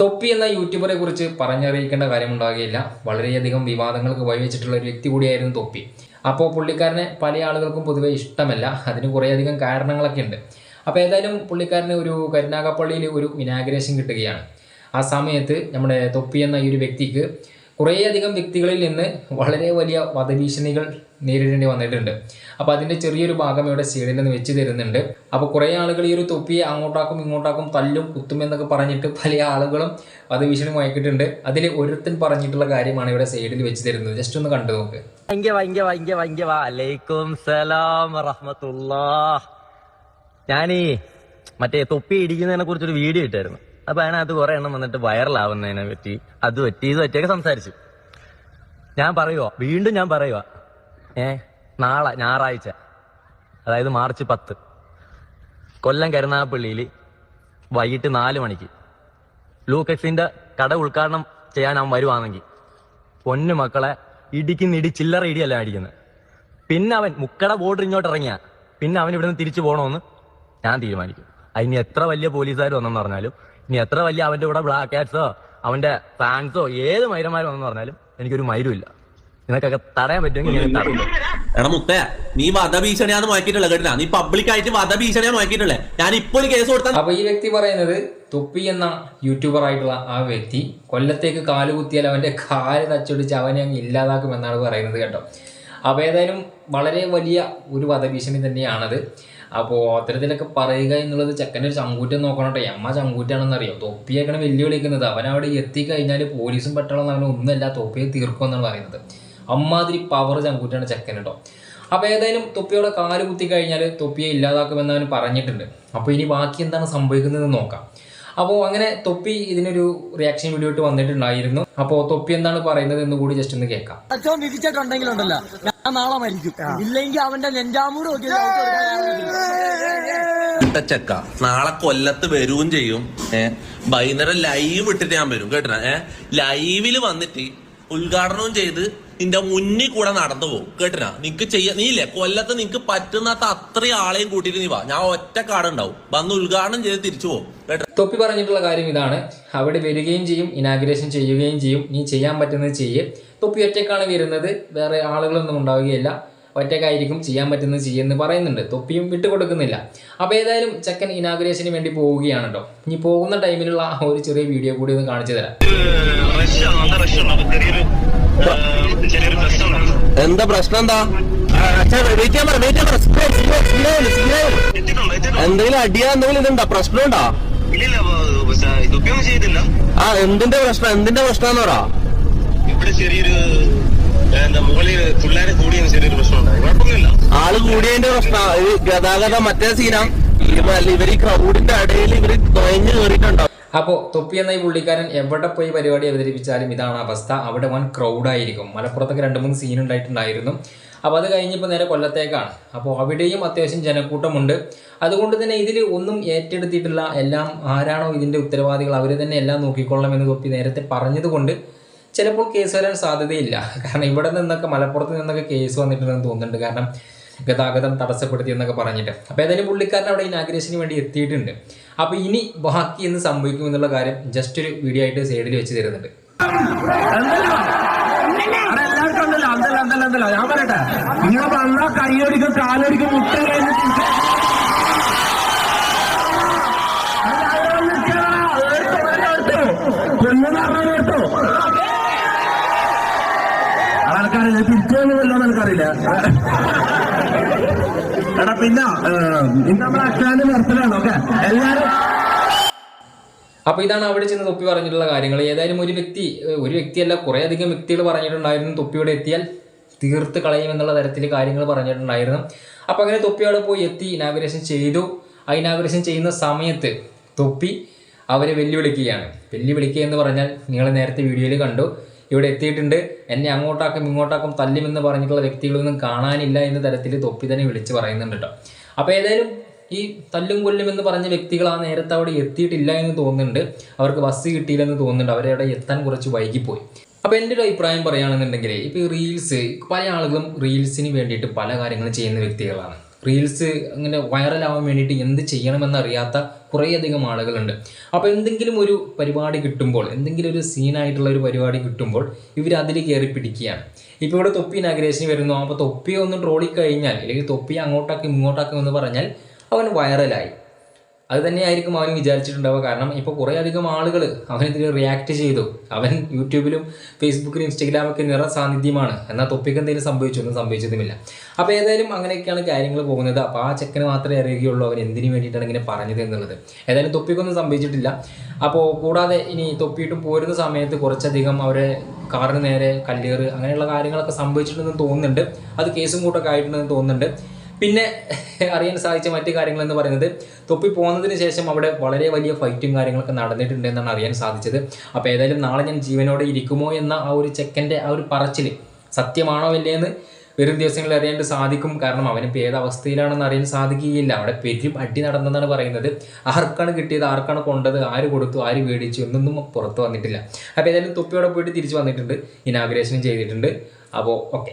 തൊപ്പി എന്ന യൂട്യൂബറെ കുറിച്ച് പറഞ്ഞറിയിക്കേണ്ട കാര്യമുണ്ടാകുകയില്ല. വളരെയധികം വിവാദങ്ങൾക്ക് വഴിവെച്ചിട്ടുള്ള ഒരു വ്യക്തി കൂടിയായിരുന്നു തൊപ്പി. അപ്പോൾ പുള്ളിക്കാരനെ പല ആളുകൾക്കും പൊതുവെ ഇഷ്ടമല്ല. അതിന് കുറേയധികം കാരണങ്ങളൊക്കെ ഉണ്ട്. അപ്പോൾ ഏതായാലും പുള്ളിക്കാരന് ഒരു കരുനാഗപ്പള്ളിയിൽ ഒരു ഇനാഗ്രേഷൻ കിട്ടുകയാണ്. ആ സമയത്ത് നമ്മുടെ തൊപ്പി എന്ന ഈ ഒരു വ്യക്തിക്ക് കുറേയധികം വ്യക്തികളിൽ നിന്ന് വളരെ വലിയ വധഭീഷണികൾ നേരിടേണ്ടി വന്നിട്ടുണ്ട്. അപ്പോൾ അതിന്റെ ചെറിയൊരു ഭാഗം ഇവിടെ സൈഡിൽ നിന്ന് വെച്ച് തരുന്നുണ്ട്. അപ്പോൾ കുറേ ആളുകൾ ഈ ഒരു തൊപ്പിയെ അങ്ങോട്ടാക്കും ഇങ്ങോട്ടാക്കും തല്ലും കുത്തും എന്നൊക്കെ പറഞ്ഞിട്ട് പല ആളുകളും വധഭീഷണി മുഴക്കിയിട്ടുണ്ട് അതിൽ ഒരുത്തൻ പറഞ്ഞിട്ടുള്ള കാര്യമാണ് ഇവിടെ സൈഡിൽ വെച്ച് തരുന്നത്. ജസ്റ്റ് ഒന്ന് കണ്ടു നോക്ക്. ഞാനീ മറ്റേ തൊപ്പി ഇടിക്കുന്നതിനെ കുറിച്ചൊരു വീഡിയോ ഇട്ടായിരുന്നു. അപ്പൊ അത് കുറെ എണ്ണം വന്നിട്ട് വൈറലാവുന്നതിനെ പറ്റി അത് പറ്റി ഇത് പറ്റിയൊക്കെ സംസാരിച്ചു. ഞാൻ പറയുവോ വീണ്ടും ഞാൻ പറയുവാ ഏ നാളെ ഞായറാഴ്ച അതായത് മാർച്ച് പത്ത് കൊല്ലം കരുനാഗപ്പള്ളിയിൽ വൈകിട്ട് നാല് മണിക്ക് ലൂക്കക്സിന്റെ കട ഉദ്ഘാടനം ചെയ്യാൻ അവൻ വരുവാണെങ്കിൽ പൊന്നു മക്കളെ ഇടിക്കുന്ന ഇടി ചില്ലറ ഇടിയല്ല അടിക്കുന്നത് പിന്നെ അവൻ മുക്കട ബോർഡർ ഇങ്ങോട്ട് ഇറങ്ങിയ പിന്നെ അവൻ ഇവിടുന്ന് തിരിച്ചു പോകണമെന്ന് ഞാൻ തീരുമാനിക്കും. അതിന് എത്ര വലിയ പോലീസുകാർ വന്നെന്ന് പറഞ്ഞാലും ഇനി എത്ര വലിയ അവന്റെ കൂടെ ബ്ലാക്ക് ഹാറ്റ്സോ അവന്റെ ഫാൻസോ ഏത് മൈരന്മാരും വന്നു പറഞ്ഞാലും എനിക്കൊരു മൈരും ഇല്ല. നിനക്കൊക്കെ തടയാൻ പറ്റുമെങ്കിൽ ഞാൻ തടയും. എടാ മുത്തേ നീ വധഭീഷണിയാന്ന് നോക്കിയിട്ടുള്ള കേട്ടില്ല? നീ പബ്ലിക് ആയിട്ട് വധഭീഷണിയാ നോക്കിയിട്ടുള്ളേ ഞാൻ ഇപ്പൊ ഒരു കേസ് കൊടുത്താൽ അപ്പൊ ഈ വ്യക്തി പറയുന്നത് തുപ്പി എന്ന യൂട്യൂബർ ആയിട്ടുള്ള ആ വ്യക്തി കൊല്ലത്തേക്ക് കാൽ കുത്തിയാൽ അവന്റെ കാൽ തച്ചൊടിച്ച് അവനെ അങ്ങ് ഇല്ലാതാക്കും എന്നാണ് പറയുന്നത് കേട്ടോ. അപ്പോൾ ഏതായാലും വളരെ വലിയ ഒരു വധഭീഷണി തന്നെയാണത്. അപ്പോൾ അത്തരത്തിലൊക്കെ പറയുക എന്നുള്ളത് ചെക്കന്റെ ഒരു ചങ്കൂറ്റം നോക്കണം കേട്ടോ എമ്മ ചങ്കൂറ്റാണെന്ന് അറിയാം തൊപ്പിയൊക്കെയാണ് വെല്ലുവിളിക്കുന്നത് അവൻ അവിടെ എത്തിക്കഴിഞ്ഞാൽ പോലീസും പെട്ടണമെന്ന് പറഞ്ഞാൽ ഒന്നുമല്ല തൊപ്പിയെ തീർക്കുമെന്നാണ് പറയുന്നത്. അമ്മാതിരി പവർ ചങ്കൂറ്റാണ് ചെക്കൻ കേട്ടോ. അപ്പോൾ ഏതായാലും തൊപ്പിയുടെ കാൽ കുത്തി കഴിഞ്ഞാൽ തൊപ്പിയെ ഇല്ലാതാക്കുമെന്ന് അവൻ പറഞ്ഞിട്ടുണ്ട്. അപ്പോൾ ഇനി ബാക്കി എന്താണ് സംഭവിക്കുന്നത് നോക്കാം. അപ്പോൾ അങ്ങനെ തൊപ്പി ഇതിനൊരു റിയാക്ഷൻ വീഡിയോ ഇട്ട് വന്നിട്ടുണ്ടായിരുന്നു. അപ്പോൾ തൊപ്പി എന്താണ് പറയുന്നത് എന്ന് കൂടി ജസ്റ്റ് ഒന്ന് കേൾക്കാം. നാളെ മരിക്കും. ഇല്ലെങ്കിൽ അവന്റെ നെഞ്ചാമൂട് ചെക്ക നാളെ കൊല്ലത്ത് വരും ചെയ്യും. ഏഹ് വൈകുന്നേരം ലൈവ് ഇട്ടിട്ട് ഞാൻ വരും. കേട്ടോ ഏഹ് ലൈവിൽ വന്നിട്ട് ഉദ്ഘാടനവും ചെയ്ത് നിന്റെ മുന്നിൽ കൂടെ നടന്നു പോകും. കേട്ടിനാ? നിനക്ക് ചെയ്യ നീയില്ലേ? കൊല്ലത്ത് നിനക്ക് പറ്റുന്നാത്ത അത്രയും ആളെയും കൂട്ടിയിട്ട് നീ വാ. ഞാൻ ഒറ്റ കാടുണ്ടാവും. വന്ന് ഉദ്ഘാടനം ചെയ്ത് തിരിച്ചു പോകും. തൊപ്പി പറഞ്ഞിട്ടുള്ള കാര്യം ഇതാണ്. അവിടെ വരികയും ചെയ്യും ഇനാഗ്രേഷൻ ചെയ്യുകയും ചെയ്യും. നീ ചെയ്യാൻ പറ്റുന്നത് ചെയ്യേ. തൊപ്പി ഒറ്റക്കാണ് വരുന്നത്. വേറെ ആളുകളൊന്നും ഉണ്ടാവുകയില്ല. ഒറ്റക്കായിരിക്കും ചെയ്യാൻ പറ്റുന്നത് ചെയ്യുമെന്ന് പറയുന്നുണ്ട്. തൊപ്പിയും വിട്ടുകൊടുക്കുന്നില്ല അപ്പോൾ ഏതായാലും ചെക്കൻ ഇനാഗ്രേഷന് വേണ്ടി പോവുകയാണ് കേട്ടോ ഇനി പോകുന്ന ടൈമിലുള്ള ആ ഒരു ചെറിയ വീഡിയോ കൂടി ഒന്ന് കാണിച്ചു തരാം. എന്താ പ്രശ്നം എന്താ? എന്തെങ്കിലും അടിയാ എന്തെങ്കിലും ഇതുണ്ടോ? പ്രശ്നമുണ്ടോ? ആ എന്തിന്റെ പ്രശ്നം? എന്തിന്റെ പ്രശ്നം എന്ന് പറ. ഇവിടെ ചെറിയൊരു എന്താ മുകളിൽ പിള്ളേരെ കൂടിയ ചെറിയൊരു പ്രശ്നമുണ്ടായി കുഴപ്പമൊന്നുമില്ല. ആൾ കൂടിയതിന്റെ പ്രശ്നം. ഗതാഗതം മറ്റേ സീനാ. ഇവർ ഈ ക്രൗഡിന്റെ ഇടയിൽ ഇവർ തൊഴഞ്ഞു കയറിയിട്ടുണ്ടാവും അപ്പോൾ തൊപ്പി എന്ന ഈ പുള്ളിക്കാരൻ എവിടെ പോയി പരിപാടി അവതരിപ്പിച്ചാലും ഇതാണ് അവസ്ഥ. അവിടെ വൻ ക്രൗഡായിരിക്കും മലപ്പുറത്തൊക്കെ രണ്ട് മൂന്ന് സീൻ ഉണ്ടായിട്ടുണ്ടായിരുന്നു. അപ്പോൾ അത് കഴിഞ്ഞപ്പോൾ നേരെ കൊല്ലത്തേക്കാണ്. അപ്പോൾ അവിടെയും അത്യാവശ്യം ജനക്കൂട്ടമുണ്ട്. അതുകൊണ്ട് തന്നെ ഇതിൽ ഒന്നും ഏറ്റെടുത്തിട്ടില്ല എല്ലാം ആരാണോ ഇതിന്റെ ഉത്തരവാദികൾ അവർ തന്നെ എല്ലാം നോക്കിക്കൊള്ളണം എന്ന് തൊപ്പി നേരത്തെ പറഞ്ഞതുകൊണ്ട് ചിലപ്പോൾ കേസ് വരാൻ സാധ്യതയില്ല. കാരണം ഇവിടെ നിന്നൊക്കെ മലപ്പുറത്ത് നിന്നൊക്കെ കേസ് വന്നിട്ടുണ്ടെന്ന് തോന്നുന്നുണ്ട്. കാരണം ഗതാഗതം തടസ്സപ്പെടുത്തി എന്നൊക്കെ പറഞ്ഞിട്ട്. അപ്പോൾ ഏതായാലും പുള്ളിക്കാരൻ അവിടെ ഇനാഗ്രേഷന് വേണ്ടി എത്തിയിട്ടുണ്ട്. അപ്പോൾ ഇനി ബാക്കി എന്ന് സംഭവിക്കും എന്നുള്ള കാര്യം ജസ്റ്റ് ഒരു വീഡിയോ ആയിട്ട് സൈഡിൽ വെച്ച് തരുന്നുണ്ട്. ഞാൻ പറയട്ടെ. നിങ്ങൾ വന്നാൽ കൈയടിക്കും കാലടിക്കും മുട്ട എടാ പിന്നെ ഇന്ന് നമ്മുടെ അച്ഛാന്റെ ബർത്ത്ഡേ ഓക്കെ? എല്ലാരും അപ്പോൾ ഇതാണ് അവിടെ ചെന്ന് തൊപ്പി പറഞ്ഞിട്ടുള്ള കാര്യങ്ങൾ. ഏതായാലും ഒരു വ്യക്തി ഒരു വ്യക്തിയല്ല കുറേ അധികം വ്യക്തികൾ പറഞ്ഞിട്ടുണ്ടായിരുന്നു തൊപ്പിയോടെ എത്തിയാൽ തീർത്ത് കളയും എന്നുള്ള തരത്തിൽ കാര്യങ്ങൾ പറഞ്ഞിട്ടുണ്ടായിരുന്നു. അപ്പോൾ അങ്ങനെ തൊപ്പി അവിടെ പോയി എത്തി ഇനാഗുറേഷൻ ചെയ്തു. ആ ഇനാഗുറേഷൻ ചെയ്യുന്ന സമയത്ത് തൊപ്പി അവരെ വെല്ലുവിളിക്കുകയാണ്. വെല്ലുവിളിക്കുക എന്ന് പറഞ്ഞാൽ നിങ്ങൾ നേരത്തെ വീഡിയോയിൽ കണ്ടു. ഇവിടെ എത്തിയിട്ടുണ്ട്. എന്നെ അങ്ങോട്ടാക്കും ഇങ്ങോട്ടാക്കും തല്ലുമെന്ന് പറഞ്ഞിട്ടുള്ള വ്യക്തികളൊന്നും കാണാനില്ല എന്ന തരത്തിൽ തൊപ്പി തന്നെ വിളിച്ച് പറയുന്നുണ്ട് കേട്ടോ. അപ്പോൾ ഏതായാലും ഈ തല്ലും കൊല്ലും എന്ന് പറഞ്ഞ വ്യക്തികൾ ആ നേരത്തെ അവിടെ എത്തിയിട്ടില്ല എന്ന് തോന്നുന്നുണ്ട്. അവർക്ക് ബസ് കിട്ടിയില്ലെന്ന് തോന്നുന്നുണ്ട്. അവരെ അവിടെ എത്താൻ കുറച്ച് വൈകിപ്പോയി. അപ്പോൾ എന്റെ ഒരു അഭിപ്രായം പറയുകയാണെന്നുണ്ടെങ്കിൽ ഇപ്പോൾ റീൽസ് പല ആളുകളും റീൽസിന് വേണ്ടിയിട്ട് പല കാര്യങ്ങളും ചെയ്യുന്ന വ്യക്തികളാണ്. റീൽസ് അങ്ങനെ വൈറലാവാൻ വേണ്ടിയിട്ട് എന്ത് ചെയ്യണമെന്നറിയാത്ത കുറേയധികം ആളുകളുണ്ട്. അപ്പോൾ എന്തെങ്കിലും ഒരു പരിപാടി കിട്ടുമ്പോൾ എന്തെങ്കിലും ഒരു സീനായിട്ടുള്ള ഒരു പരിപാടി കിട്ടുമ്പോൾ ഇവർ അതിൽ കയറി പിടിക്കുകയാണ്. ഇപ്പോൾ ഇവിടെ തൊപ്പി ഇനാഗ്രേഷന് വരുന്നു. അപ്പോൾ തൊപ്പിയെ ഒന്ന് ട്രോളി അല്ലെങ്കിൽ തൊപ്പി അങ്ങോട്ടാക്കി ഇങ്ങോട്ടാക്കി എന്ന് പറഞ്ഞാൽ അവൻ വൈറലായി അത് തന്നെയായിരിക്കും അവൻ വിചാരിച്ചിട്ടുണ്ടാവുക. കാരണം ഇപ്പോൾ കുറേ അധികം ആളുകൾ അവനെതിരെ റിയാക്ട് ചെയ്തു. അവൻ യൂട്യൂബിലും ഫേസ്ബുക്കിലും ഇൻസ്റ്റഗ്രാമൊക്കെ നിറ സാന്നിധ്യമാണ്. എന്നാൽ തൊപ്പിക്ക് എന്തെങ്കിലും സംഭവിച്ചു ഒന്നും സംഭവിച്ചതുമില്ല. അപ്പോൾ ഏതായാലും അങ്ങനെയൊക്കെയാണ് കാര്യങ്ങൾ പോകുന്നത്. അപ്പോൾ ആ ചെക്കന് മാത്രമേ അറിയുകയുള്ളൂ അവൻ എന്തിനു വേണ്ടിയിട്ടാണ് ഇങ്ങനെ പറഞ്ഞത് എന്നുള്ളത്. ഏതായാലും തൊപ്പിക്കൊന്നും സംഭവിച്ചിട്ടില്ല. അപ്പോൾ കൂടാതെ ഇനി തൊപ്പിയിട്ടും പോരുന്ന സമയത്ത് കുറച്ചധികം അവരെ കാറിന് നേരെ കല്ലേറ് അങ്ങനെയുള്ള കാര്യങ്ങളൊക്കെ സംഭവിച്ചിട്ടുണ്ടെന്ന് തോന്നുന്നുണ്ട്. അത് കേസും കൂട്ടൊക്കെ ആയിട്ടുണ്ടെന്ന് തോന്നുന്നുണ്ട്. പിന്നെ അറിയാൻ സാധിച്ച മറ്റു കാര്യങ്ങൾ എന്ന് പറയുന്നത് തൊപ്പി പോകുന്നതിന് ശേഷം അവിടെ വളരെ വലിയ ഫൈറ്റും കാര്യങ്ങളൊക്കെ നടന്നിട്ടുണ്ട് എന്നാണ് അറിയാൻ സാധിച്ചത്. അപ്പോൾ ഏതായാലും നാളെ ഞാൻ ജീവനോടെ ഇരിക്കുമോ എന്ന ആ ഒരു ചെക്കന്റെ ആ ഒരു പറച്ചിൽ സത്യമാണോ ഇല്ലേ എന്ന് വരും ദിവസങ്ങളിൽ അറിയാണ്ട് സാധിക്കും. കാരണം അവനിപ്പോൾ ഏത് അവസ്ഥയിലാണെന്ന് അറിയാൻ സാധിക്കുകയില്ല. അവിടെ പെരും അടി നടന്നെന്നാണ് പറയുന്നത്. ആർക്കാണ് കിട്ടിയത്? ആർക്കാണ് കൊണ്ടത്? ആര് കൊടുത്തു? ആര് മേടിച്ചു? എന്നൊന്നും പുറത്ത് വന്നിട്ടില്ല. അപ്പോൾ ഏതായാലും തൊപ്പിയോടെ പോയിട്ട് തിരിച്ചു വന്നിട്ടുണ്ട്. ഇനാഗ്രേഷനും ചെയ്തിട്ടുണ്ട്. അപ്പോൾ ഓക്കെ.